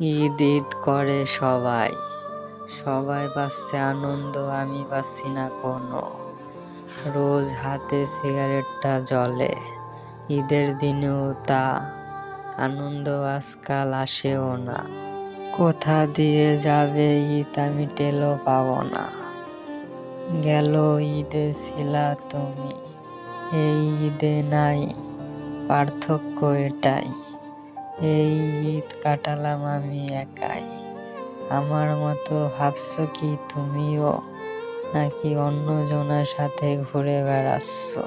ঈদ ঈদ করে সবাই। সবাই পাচ্ছে আনন্দ আমি পাচ্ছি না কোনো। রোজ হাতে সিগারেটটা জ্বলে, ঈদের দিনেও তা। আনন্দ আজকাল আসেও না। কোথা দিয়ে যাবে ঈদ আমি টেলও পাবো না। গেল ঈদে ছিলা তুমি, এই ঈদে নাই পার্থক্য এটাই। এই ঈদ কাটালাম আমি একাই। আমার মতো ভাবছ কি তুমিও? নাকি অন্য জনের সাথে ঘুরে বেড়াচ্ছ?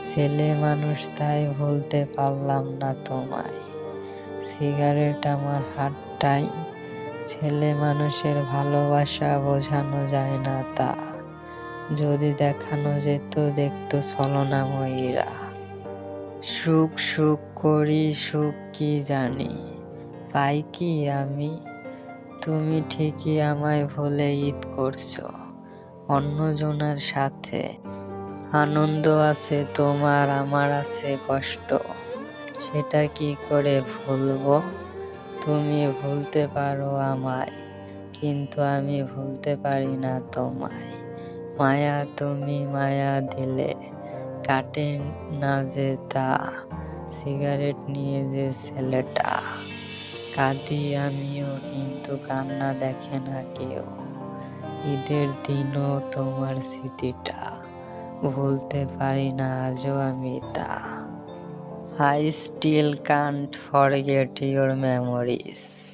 ছেলে মানুষ, তাই ভুলতে পারলাম না তোমায়। সিগারেট আমার হাতটাই। ছেলে মানুষের ভালোবাসা বোঝানো যায় না তা। যদি দেখানো যেত, দেখতো ছলনাময়ীরা সুখ সুখ করি, সুখ কি জানি? পাই কি আমি? তুমি ঠিকই আমায় ভুলে ঈদ করছ। অন্যজনের সাথে আনন্দ আছে, তোমার আমার আছে কষ্ট। সেটা কি করে ভুলবো? তুমি ভুলতে পারো আমায়, কিন্তু আমি ভুলতে পারি না তোমায়। মায়া তুমি মায়া দিলে, কাটে না যে তা। সিগারেট নিয়ে যে ছেলেটা, কাঁদি আমিও, কিন্তু কান্না দেখে না কেউ। ঈদের দিনও তোমার স্মৃতিটা, ভুলতে পারি না আজও আমি তা। I still can't forget your memories